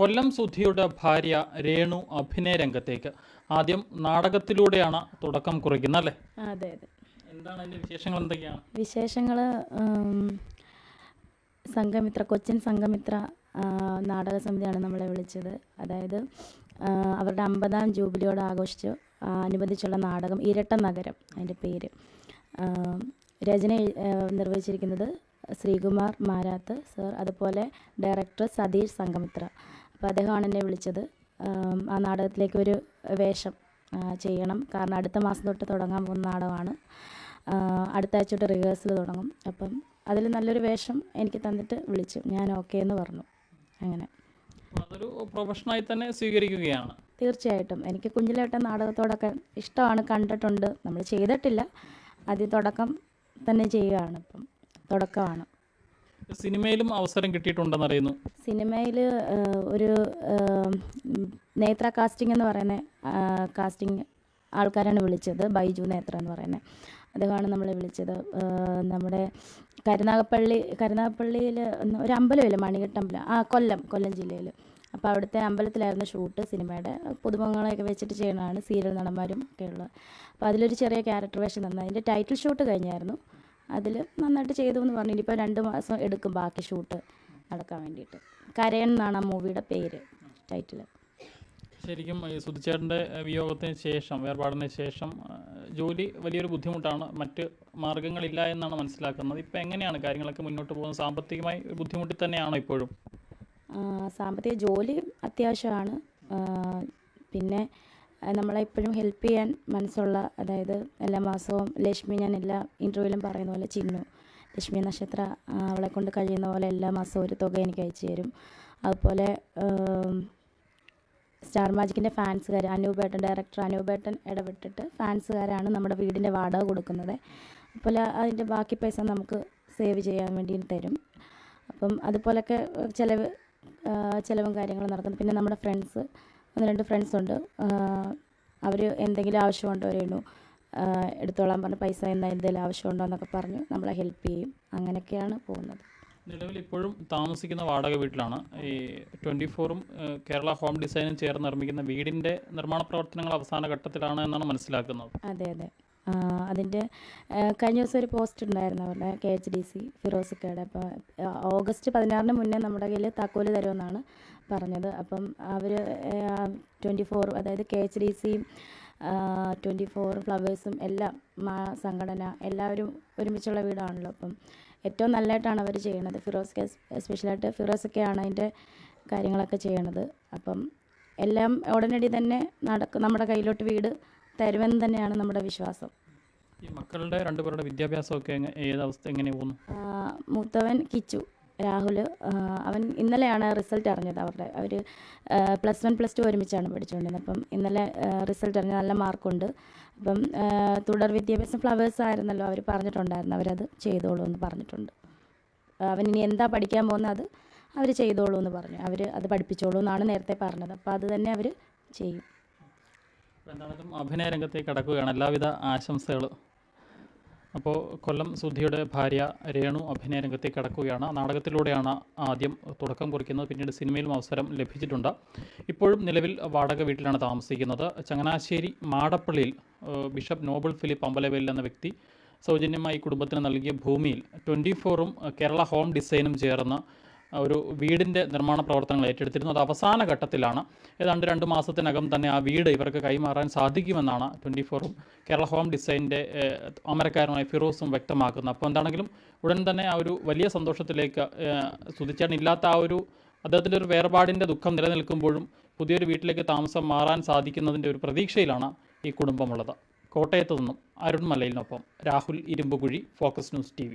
കൊല്ലം സുധിയുടെ ഭാര്യ രേണു അഭിനയ രംഗത്തേക്ക്. ആദ്യം നാടകത്തിലൂടെയാണ് തുടക്കം കുറിക്കുന്നത് അല്ലേ? അതെ അതെ. എന്താണ് അതിന്റെ വിശേഷങ്ങൾ എന്തൊക്കെയാണ്? വിശേഷങ്ങൾ സംഘമിത്ര കൊച്ചിൻ സംഘമിത്ര നാടക സമിതിയാണ് നമ്മളെ വിളിച്ചത്. അതായത് അവരുടെ അമ്പതാം ജൂബിലിയോട് ആഘോഷിച്ച് അനുബന്ധിച്ചുള്ള നാടകം ഇരട്ട നഗരം അതിന്റെ പേര്. രചന നിർവഹിച്ചിരിക്കുന്നത് ശ്രീകുമാർ മാരാത്ത് സർ അതുപോലെ ഡയറക്ടർ സതീഷ് സംഘമിത്ര. അപ്പോൾ അദ്ദേഹമാണ് എന്നെ വിളിച്ചത്. ആ നാടകത്തിലേക്ക് ഒരു വേഷം ചെയ്യണം. കാരണം അടുത്ത മാസം തൊട്ട് തുടങ്ങാൻ പോകുന്ന നാടകമാണ്. അടുത്ത ആഴ്ച തൊട്ട് റിഹേഴ്സൽ തുടങ്ങും. അപ്പം അതിൽ നല്ലൊരു വേഷം എനിക്ക് തന്നിട്ട് വിളിച്ചു. ഞാൻ ഓക്കെ എന്ന് പറഞ്ഞു. അങ്ങനെ. അതൊരു പ്രൊഫഷനായി തന്നെ സ്വീകരിക്കുകയാണ്. തീർച്ചയായിട്ടും. എനിക്ക് കുഞ്ഞിലേട്ട നാടകത്തോടൊക്കെ ഇഷ്ടമാണ് കണ്ടിട്ടുണ്ട്. നമ്മൾ ചെയ്തിട്ടില്ല. ആദ്യം തുടക്കം തന്നെ ചെയ്യുകയാണ് ഇപ്പം. തുടക്കമാണ്. സിനിമയിലും അവസരം കിട്ടിയിട്ടുണ്ടെന്നറിയുന്നു സിനിമയിൽ ഒരു നേത്ര കാസ്റ്റിംഗ് എന്ന് പറയുന്ന കാസ്റ്റിംഗ് ആൾക്കാരാണ് വിളിച്ചത്. ബൈജു നേത്ര എന്ന് പറയുന്നത് അദ്ദേഹമാണ് നമ്മളെ വിളിച്ചത്. നമ്മുടെ കരുനാഗപ്പള്ളി കരുനാഗപ്പള്ളിയിൽ ഒരു അമ്പലമില്ല മണികെട്ടമ്പലം ആ കൊല്ലം കൊല്ലം ജില്ലയിൽ അപ്പോൾ അവിടുത്തെ അമ്പലത്തിലായിരുന്നു ഷൂട്ട് സിനിമയുടെ. പുതുമുഖങ്ങളെയൊക്കെ വെച്ചിട്ട് ചെയ്യണതാണ് സീരിയൽ നടന്മാരും ഒക്കെ ഉള്ളത്. അപ്പോൾ അതിലൊരു ചെറിയ ക്യാരക്ടർ വേഷം തന്നെ. അതിന്റെ ടൈറ്റിൽ ഷൂട്ട് കഴിഞ്ഞായിരുന്നു. അതിൽ നന്നായിട്ട് ചെയ്തു എന്ന് പറഞ്ഞു. ഇനിയിപ്പോൾ രണ്ട് മാസം എടുക്കും ബാക്കി ഷൂട്ട് നടക്കാൻ വേണ്ടിയിട്ട്. കരയൻ എന്നാണ് ആ മൂവിയുടെ പേര് ടൈറ്റിൽ ശരിക്കും സുധിച്ചേട്ടന്റെ വിയോഗത്തിന് ശേഷം വേർപാടിന് ശേഷം ജോലി വലിയൊരു ബുദ്ധിമുട്ടാണ്. മറ്റ് മാർഗങ്ങളില്ല എന്നാണ് മനസ്സിലാക്കുന്നത്. ഇപ്പം എങ്ങനെയാണ് കാര്യങ്ങളൊക്കെ മുന്നോട്ട് പോകുന്നത്? സാമ്പത്തികമായി ഒരു ബുദ്ധിമുട്ടിൽ തന്നെയാണോ ഇപ്പോഴും? സാമ്പത്തിക ജോലി അത്യാവശ്യമാണ്. പിന്നെ നമ്മളെ ഇപ്പോഴും ഹെൽപ്പ് ചെയ്യാൻ മനസ്സുള്ള അതായത് എല്ലാ മാസവും ലക്ഷ്മി ഞാൻ എല്ലാ ഇന്റർവ്യൂവിലും പറയുന്ന പോലെ ചിന്നു. ലക്ഷ്മി നക്ഷത്ര അവളെ കൊണ്ട് കഴിയുന്ന പോലെ എല്ലാ മാസവും ഒരു തുക എനിക്ക് അയച്ചു തരും. അതുപോലെ സ്റ്റാർ മാജിക്കിന്റെ ഫാൻസുകാർ അനൂപേട്ടൻ ഡയറക്ടർ അനൂപേട്ടൻ ഇടപെട്ടിട്ട് ഫാൻസുകാരാണ് നമ്മുടെ വീടിന്റെ വാടക കൊടുക്കുന്നത്. അപ്പോൾ അതിന്റെ ബാക്കി പൈസ നമുക്ക് സേവ് ചെയ്യാൻ വേണ്ടി തരും. അപ്പം അതുപോലൊക്കെ ചിലവ് ചിലവും കാര്യങ്ങളും നടക്കുന്നു. പിന്നെ നമ്മുടെ ഫ്രണ്ട്സ് ഒന്ന് രണ്ട് ഫ്രണ്ട്സ് ഉണ്ട്. അവർ എന്തെങ്കിലും ആവശ്യമുണ്ടോ രേണു? എടുത്തോളാൻ പറഞ്ഞു പൈസ എന്താ എന്തെങ്കിലും ആവശ്യമുണ്ടോ എന്നൊക്കെ പറഞ്ഞു നമ്മളെ ഹെൽപ്പ് ചെയ്യും. അങ്ങനെയൊക്കെയാണ് പോകുന്നത്. നിലവിൽ ഇപ്പോഴും താമസിക്കുന്ന വാടക വീട്ടിലാണ്. ഈ ട്വന്റി ഫോറും കേരള ഹോം ഡിസൈനും ചേർന്ന് നിർമ്മിക്കുന്ന വീടിന്റെ നിർമ്മാണ പ്രവർത്തനങ്ങൾ അവസാന ഘട്ടത്തിലാണ് എന്നാണ് മനസ്സിലാക്കുന്നത്. അതെ അതെ. അതിന്റെ കഴിഞ്ഞ ദിവസം ഒരു പോസ്റ്റ് ഉണ്ടായിരുന്നു അവരുടെ കെ എച്ച് ഡി സി ഫിറോസിക്കയുടെ. അപ്പോൾ ഓഗസ്റ്റ് പതിനാറിന് മുന്നേ നമ്മുടെ കയ്യിൽ താക്കോൽ തരുമെന്നാണ് പറഞ്ഞത്. അപ്പം അവർ ട്വന്റി ഫോർ അതായത് കെ എച്ച് ഡി സിയും ട്വന്റി ഫോർ ഫ്ലവേഴ്സും എല്ലാം മാ സംഘടന എല്ലാവരും ഒരുമിച്ചുള്ള വീടാണല്ലോ. അപ്പം ഏറ്റവും നല്ലതായിട്ടാണ് അവർ ചെയ്യുന്നത് ഫിറോസ് കെ എസ്പെഷ്യലായിട്ട് ഫിറോസൊക്കെയാണ് അതിന്റെ കാര്യങ്ങളൊക്കെ ചെയ്യണത്. അപ്പം എല്ലാം ഉടനടി തന്നെ നടക്കും നമ്മുടെ കയ്യിലോട്ട് വീട് തരുമെന്ന് തന്നെയാണ് നമ്മുടെ വിശ്വാസം. ഈ മക്കളുടെ രണ്ടുപേരുടെ വിദ്യാഭ്യാസമൊക്കെ അവസ്ഥ എങ്ങനെ പോകുന്നു? മൂത്തവൻ കിച്ചു രാഹുൽ അവൻ ഇന്നലെയാണ് റിസൾട്ട് അറിഞ്ഞത് അവരുടെ അവർ പ്ലസ് വൺ പ്ലസ് ടു ഒരുമിച്ചാണ് പഠിച്ചുകൊണ്ടിരുന്നത്. അപ്പം ഇന്നലെ റിസൾട്ട് അറിഞ്ഞ നല്ല മാർക്കുണ്ട്. അപ്പം തുടർ വിദ്യാഭ്യാസം ഫ്ലവേഴ്സ് ആയിരുന്നല്ലോ അവർ പറഞ്ഞിട്ടുണ്ടായിരുന്നു അവരത് ചെയ്തോളൂ എന്ന് പറഞ്ഞിട്ടുണ്ട്. അവൻ ഇനി എന്താ പഠിക്കാൻ പോകുന്നത് അത് അവർ ചെയ്തോളൂ എന്ന് പറഞ്ഞു. അവർ അത് പഠിപ്പിച്ചോളൂ എന്നാണ് നേരത്തെ പറഞ്ഞത്. അപ്പോൾ അത് തന്നെ അവർ ചെയ്യും. എന്താണെങ്കിലും അഭിനയ രംഗത്തേക്ക് കടക്കുകയാണ്. എല്ലാവിധ ആശംസകളും. അപ്പോൾ കൊല്ലം സുധിയുടെ ഭാര്യ രേണു അഭിനയ രംഗത്തേക്ക് കടക്കുകയാണ്. നാടകത്തിലൂടെയാണ് ആദ്യം തുടക്കം കുറിക്കുന്നത്. പിന്നീട് സിനിമയിലും അവസരം ലഭിച്ചിട്ടുണ്ട്. ഇപ്പോഴും നിലവിൽ വാടക വീട്ടിലാണ് താമസിക്കുന്നത്. ചങ്ങനാശ്ശേരി മാടപ്പള്ളിയിൽ ബിഷപ്പ് നോബിൾ ഫിലിപ്പ് അമ്പലവേലിൽ എന്ന വ്യക്തി സൗജന്യമായി കുടുംബത്തിന് നൽകിയ ഭൂമിയിൽ ട്വന്റി ഫോറും കേരള ഹോം ഡിസൈനും ചേർന്ന് ഒരു വീടിന്റെ നിർമ്മാണ പ്രവർത്തനങ്ങൾ ഏറ്റെടുത്തിരുന്നു. അത് അവസാന ഘട്ടത്തിലാണ്. ഏതാണ്ട് രണ്ട് മാസത്തിനകം തന്നെ ആ വീട് ഇവർക്ക് കൈമാറാൻ സാധിക്കുമെന്നാണ് ട്വന്റി ഫോറും കേരള ഹോം ഡിസൈനിന്റെ അമരക്കാരനായ ഫിറോസും വ്യക്തമാക്കുന്നത്. അപ്പോൾ എന്താണെങ്കിലും ഉടൻ തന്നെ ആ ഒരു വലിയ സന്തോഷത്തിലേക്ക് സ്തുതിച്ചാൻ ഇല്ലാത്ത ആ ഒരു അദ്ദേഹത്തിന്റെ ഒരു വേർപാടിന്റെ ദുഃഖം നിലനിൽക്കുമ്പോഴും പുതിയൊരു വീട്ടിലേക്ക് താമസം മാറാൻ സാധിക്കുന്നതിന്റെ ഒരു പ്രതീക്ഷയിലാണ് ഈ കുടുംബമുള്ളത്. കോട്ടയത്ത് നിന്നും Arun മലയിലിനൊപ്പം Rahul Irumpukuzhi Focus News T